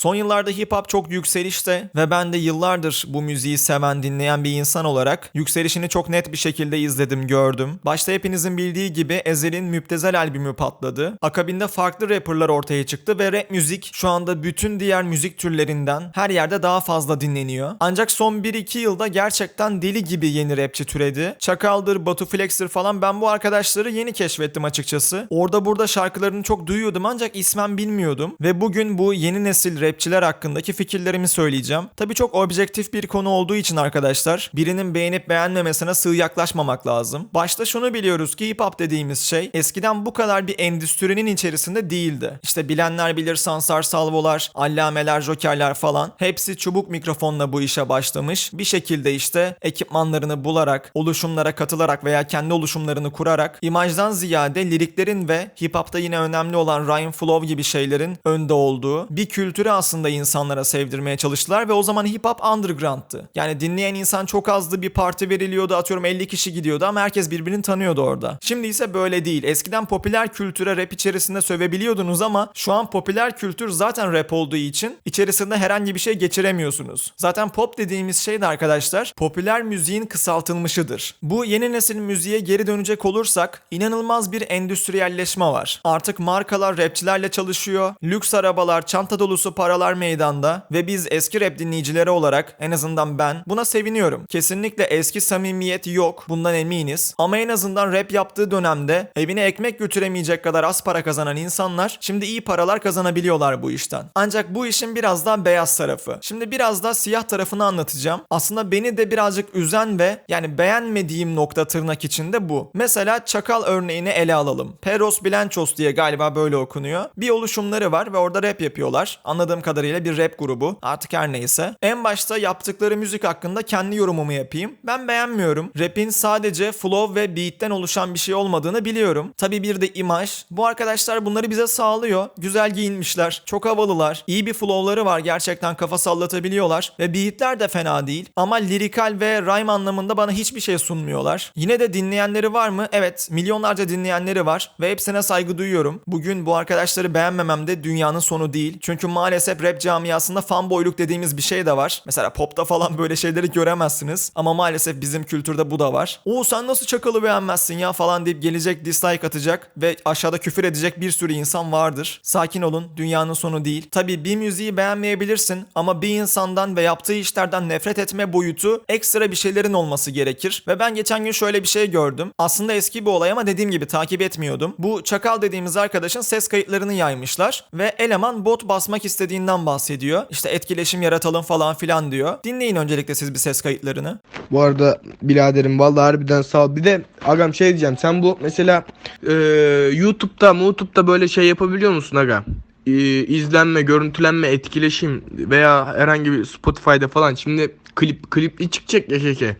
Son yıllarda hip hop çok yükselişte ve ben de yıllardır bu müziği seven, dinleyen bir insan olarak yükselişini çok net bir şekilde izledim, gördüm. Başta hepinizin bildiği gibi Ezel'in Müptezel albümü patladı. Akabinde farklı rapperlar ortaya çıktı ve rap müzik şu anda bütün diğer müzik türlerinden her yerde daha fazla dinleniyor. Ancak son 1-2 yılda gerçekten deli gibi yeni rapçi türedi. Çakal'dır, Batu Flex'tir falan ben bu arkadaşları yeni keşfettim açıkçası. Orada burada şarkılarını çok duyuyordum ancak ismen bilmiyordum. Ve bugün bu yeni nesil rapçiler hakkındaki fikirlerimi söyleyeceğim. Tabii çok objektif bir konu olduğu için arkadaşlar birinin beğenip beğenmemesine sığ yaklaşmamak lazım. Başta şunu biliyoruz ki hip hop dediğimiz şey eskiden bu kadar bir endüstrinin içerisinde değildi. İşte bilenler bilir Sansar Salvolar, Allameler, Jokerler falan. Hepsi çubuk mikrofonla bu işe başlamış. Bir şekilde işte ekipmanlarını bularak, oluşumlara katılarak veya kendi oluşumlarını kurarak imajdan ziyade liriklerin ve hip hop'ta yine önemli olan rhyme flow gibi şeylerin önde olduğu bir kültürü aslında insanlara sevdirmeye çalıştılar ve o zaman hip hop underground'tı. Yani dinleyen insan çok azdı bir parti veriliyordu atıyorum 50 kişi gidiyordu ama herkes birbirini tanıyordu orada. Şimdi ise böyle değil. Eskiden popüler kültüre rap içerisinde sövebiliyordunuz ama şu an popüler kültür zaten rap olduğu için içerisinde herhangi bir şey geçiremiyorsunuz. Zaten pop dediğimiz şey de arkadaşlar popüler müziğin kısaltılmışıdır. Bu yeni nesil müziğe geri dönecek olursak inanılmaz bir endüstriyelleşme var. Artık markalar rapçilerle çalışıyor. Lüks arabalar, çanta dolusu paralar meydanda ve biz eski rap dinleyicileri olarak en azından ben buna seviniyorum. Kesinlikle eski samimiyet yok. Bundan eminiz. Ama en azından rap yaptığı dönemde evine ekmek götüremeyecek kadar az para kazanan insanlar şimdi iyi paralar kazanabiliyorlar bu işten. Ancak bu işin biraz daha beyaz tarafı. Şimdi biraz daha siyah tarafını anlatacağım. Aslında beni de birazcık üzen ve yani beğenmediğim nokta tırnak içinde bu. Mesela Çakal örneğini ele alalım. Peros Bilenços diye galiba böyle okunuyor. Bir oluşumları var ve orada rap yapıyorlar. Anladığım kadarıyla bir rap grubu. Artık her neyse. En başta yaptıkları müzik hakkında kendi yorumumu yapayım. Ben beğenmiyorum. Rap'in sadece flow ve beat'ten oluşan bir şey olmadığını biliyorum. Tabi bir de imaj. Bu arkadaşlar bunları bize sağlıyor. Güzel giyinmişler. Çok havalılar. İyi bir flow'ları var. Gerçekten kafa sallatabiliyorlar. Ve beat'ler de fena değil. Ama lirikal ve rhyme anlamında bana hiçbir şey sunmuyorlar. Yine de dinleyenleri var mı? Evet. Milyonlarca dinleyenleri var. Ve hepsine saygı duyuyorum. Bugün bu arkadaşları beğenmemem de dünyanın sonu değil. Çünkü maalesef rap camiasında fanboyluk dediğimiz bir şey de var. Mesela popta falan böyle şeyleri göremezsiniz. Ama maalesef bizim kültürde bu da var. Oo sen nasıl çakalı beğenmezsin ya falan deyip gelecek dislike atacak ve aşağıda küfür edecek bir sürü insan vardır. Sakin olun. Dünyanın sonu değil. Tabi bir müziği beğenmeyebilirsin ama bir insandan ve yaptığı işlerden nefret etme boyutu ekstra bir şeylerin olması gerekir. Ve ben geçen gün şöyle bir şey gördüm. Aslında eski bir olay ama dediğim gibi takip etmiyordum. Bu çakal dediğimiz arkadaşın ses kayıtlarını yaymışlar ve eleman bot basmak istediğinden bahsediyor. İşte etkileşim yaratalım falan filan diyor. Dinleyin öncelikle siz bir ses kayıtlarını. Bu arada biraderim vallahi harbiden sağ ol. Bir de agam şey diyeceğim. Sen bu mesela e, YouTube'da, YouTube'da böyle şey yapabiliyor musun aga? E, izlenme, görüntülenme, etkileşim veya herhangi bir Spotify'da falan. Şimdi klip klipli çıkacak ya keke.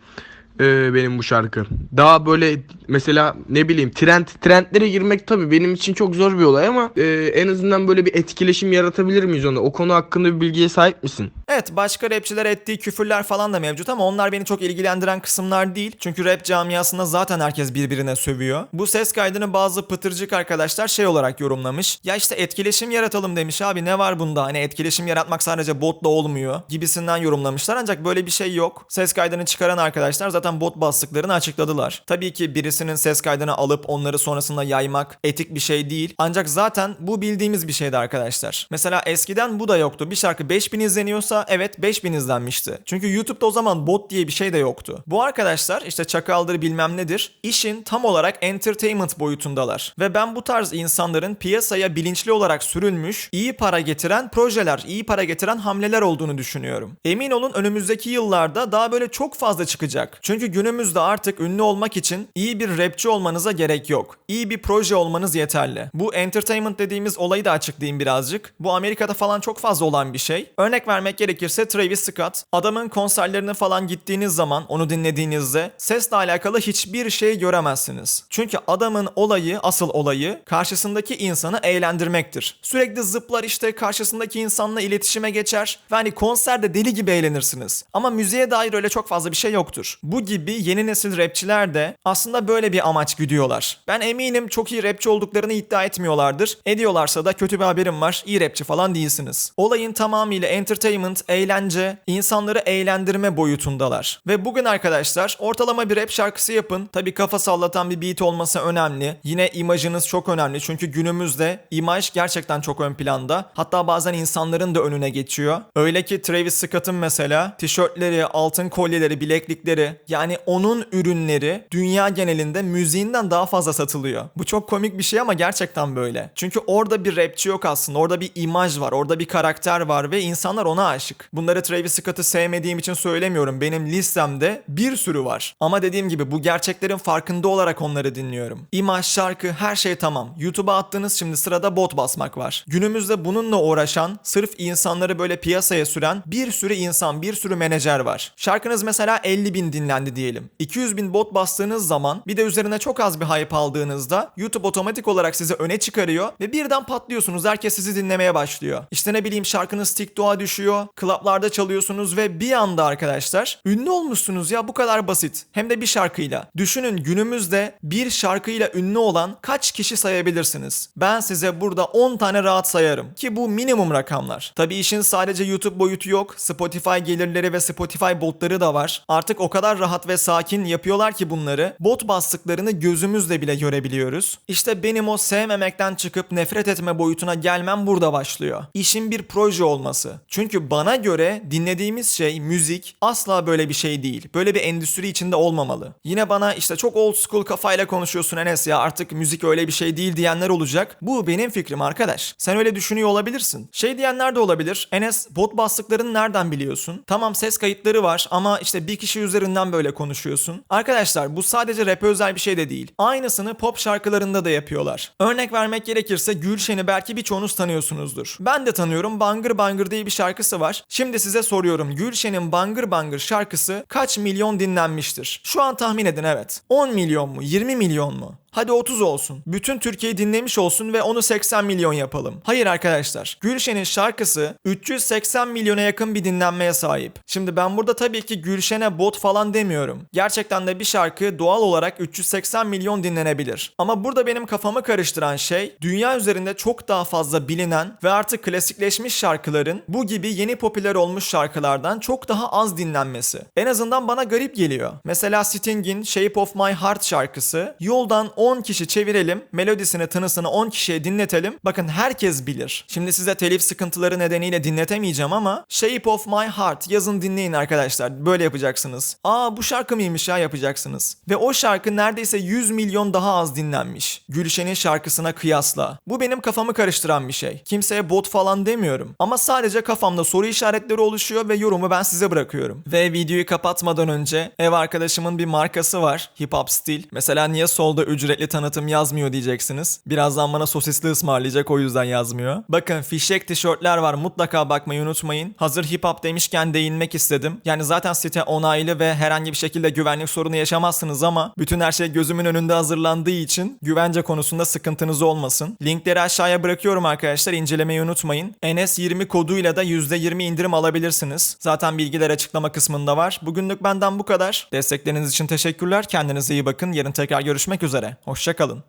E, benim bu şarkı. Daha böyle mesela ne bileyim trend trendlere girmek tabii benim için çok zor bir olay ama e, en azından böyle bir etkileşim yaratabilir miyiz ona? O konu hakkında bir bilgiye sahip misin? Evet başka rapçiler ettiği küfürler falan da mevcut ama onlar beni çok ilgilendiren kısımlar değil. Çünkü rap camiasında zaten herkes birbirine sövüyor. Bu ses kaydını bazı pıtırcık arkadaşlar şey olarak yorumlamış. Ya işte etkileşim yaratalım demiş abi ne var bunda? Hani etkileşim yaratmak sadece botla olmuyor gibisinden yorumlamışlar ancak böyle bir şey yok. Ses kaydını çıkaran arkadaşlar zaten bot bastıklarını açıkladılar. Tabii ki birisinin ses kaydını alıp onları sonrasında yaymak etik bir şey değil. Ancak zaten bu bildiğimiz bir şeydi arkadaşlar. Mesela eskiden bu da yoktu. Bir şarkı 5000 izleniyorsa evet 5000 izlenmişti. Çünkü YouTube'da o zaman bot diye bir şey de yoktu. Bu arkadaşlar işte çakaldır bilmem nedir işin tam olarak entertainment boyutundalar. Ve ben bu tarz insanların piyasaya bilinçli olarak sürülmüş, iyi para getiren projeler, iyi para getiren hamleler olduğunu düşünüyorum. Emin olun önümüzdeki yıllarda daha böyle çok fazla çıkacak. Çünkü günümüzde artık ünlü olmak için iyi bir rapçi olmanıza gerek yok. İyi bir proje olmanız yeterli. Bu entertainment dediğimiz olayı da açıklayayım birazcık. Bu Amerika'da falan çok fazla olan bir şey. Örnek vermek gerekirse Travis Scott. Adamın konserlerine falan gittiğiniz zaman onu dinlediğinizde sesle alakalı hiçbir şey göremezsiniz. Çünkü adamın olayı, asıl olayı karşısındaki insanı eğlendirmektir. Sürekli zıplar işte karşısındaki insanla iletişime geçer ve hani konserde deli gibi eğlenirsiniz. Ama müziğe dair öyle çok fazla bir şey yoktur. Bu gibi yeni nesil rapçiler de aslında böyle bir amaç güdüyorlar. Ben eminim çok iyi rapçi olduklarını iddia etmiyorlardır. Ediyorlarsa da kötü bir haberim var. İyi rapçi falan değilsiniz. Olayın tamamıyla entertainment, eğlence, insanları eğlendirme boyutundalar. Ve bugün arkadaşlar ortalama bir rap şarkısı yapın. Tabi kafa sallatan bir beat olması önemli. Yine imajınız çok önemli. Çünkü günümüzde imaj gerçekten çok ön planda. Hatta bazen insanların da önüne geçiyor. Öyle ki Travis Scott'ın mesela tişörtleri, altın kolyeleri, bileklikleri yani onun ürünleri dünya genelinde müziğinden daha fazla satılıyor. Bu çok komik bir şey ama gerçekten böyle. Çünkü orada bir rapçi yok aslında. Orada bir imaj var. Orada bir karakter var ve insanlar ona aşık. Bunları Travis Scott'ı sevmediğim için söylemiyorum. Benim listemde bir sürü var. Ama dediğim gibi bu gerçeklerin farkında olarak onları dinliyorum. İmaj, şarkı, her şey tamam. YouTube'a attığınız şimdi sırada bot basmak var. Günümüzde bununla uğraşan, sırf insanları böyle piyasaya süren bir sürü insan, bir sürü menajer var. Şarkınız mesela 50 bin dinlendi diyelim. 200 bin bot bastığınız zaman bir de üzerine çok az bir hype aldığınızda YouTube otomatik olarak sizi öne çıkarıyor ve birden patlıyorsunuz. Herkes sizi dinlemeye başlıyor. İşte ne bileyim şarkınız TikTok'a düşüyor, klaplarda çalıyorsunuz ve bir anda arkadaşlar ünlü olmuşsunuz ya bu kadar basit. Hem de bir şarkıyla. Düşünün günümüzde bir şarkıyla ünlü olan kaç kişi sayabilirsiniz? Ben size burada 10 tane rahat sayarım ki bu minimum rakamlar. Tabi işin sadece YouTube boyutu yok. Spotify gelirleri ve Spotify botları da var. Artık o kadar rahat ve sakin yapıyorlar ki bunları. Bot bastıklarını gözümüzle bile görebiliyoruz. İşte benim o sevmemekten çıkıp nefret etme boyutuna gelmem burada başlıyor. İşin bir proje olması. Çünkü bana göre dinlediğimiz şey müzik asla böyle bir şey değil. Böyle bir endüstri içinde olmamalı. Yine bana işte çok old school kafayla konuşuyorsun Enes ya artık müzik öyle bir şey değil diyenler olacak. Bu benim fikrim arkadaş. Sen öyle düşünüyor olabilirsin. Şey diyenler de olabilir. Enes bot bastıklarını nereden biliyorsun? Tamam ses kayıtları var ama işte bir kişi üzerinden böyle konuşuyorsun. Arkadaşlar bu sadece rap'e özel bir şey de değil. Aynısını pop şarkılarında da yapıyorlar. Örnek vermek gerekirse Gülşen'i belki birçoğunuz tanıyorsunuzdur. Ben de tanıyorum. Bangır Bangır diye bir şarkısı var. Şimdi size soruyorum. Gülşen'in Bangır Bangır şarkısı kaç milyon dinlenmiştir? Şu an tahmin edin evet. 10 milyon mu? 20 milyon mu? Hadi 30 olsun. Bütün Türkiye'yi dinlemiş olsun ve onu 80 milyon yapalım. Hayır arkadaşlar. Gülşen'in şarkısı 380 milyona yakın bir dinlenmeye sahip. Şimdi ben burada tabii ki Gülşen'e bot falan demiyorum. Gerçekten de bir şarkı doğal olarak 380 milyon dinlenebilir. Ama burada benim kafamı karıştıran şey dünya üzerinde çok daha fazla bilinen ve artık klasikleşmiş şarkıların bu gibi yeni popüler olmuş şarkılardan çok daha az dinlenmesi. En azından bana garip geliyor. Mesela Sting'in Shape of My Heart şarkısı yoldan 10 kişi çevirelim, melodisini, tınısını 10 kişiye dinletelim. Bakın herkes bilir. Şimdi size telif sıkıntıları nedeniyle dinletemeyeceğim ama Shape of My Heart yazın dinleyin arkadaşlar. Böyle yapacaksınız. Aa bu şarkı mıymış ya yapacaksınız. Ve o şarkı neredeyse 100 milyon daha az dinlenmiş. Gülşen'in şarkısına kıyasla. Bu benim kafamı karıştıran bir şey. Kimseye bot falan demiyorum. Ama sadece kafamda soru işaretleri oluşuyor ve yorumu ben size bırakıyorum. Ve videoyu kapatmadan önce ev arkadaşımın bir markası var. Hip Hop Style. Mesela niye solda ücretli tanıtım yazmıyor diyeceksiniz. Birazdan bana sosisli ısmarlayacak o yüzden yazmıyor. Bakın fişek tişörtler var mutlaka bakmayı unutmayın. Hazır hip hop demişken değinmek istedim. Yani zaten site onaylı ve herhangi bir şekilde güvenlik sorunu yaşamazsınız ama bütün her şey gözümün önünde hazırlandığı için güvence konusunda sıkıntınız olmasın. Linkleri aşağıya bırakıyorum arkadaşlar incelemeyi unutmayın. NS20 koduyla da %20 indirim alabilirsiniz. Zaten bilgiler açıklama kısmında var. Bugünlük benden bu kadar. Destekleriniz için teşekkürler. Kendinize iyi bakın. Yarın tekrar görüşmek üzere. Hoşçakalın.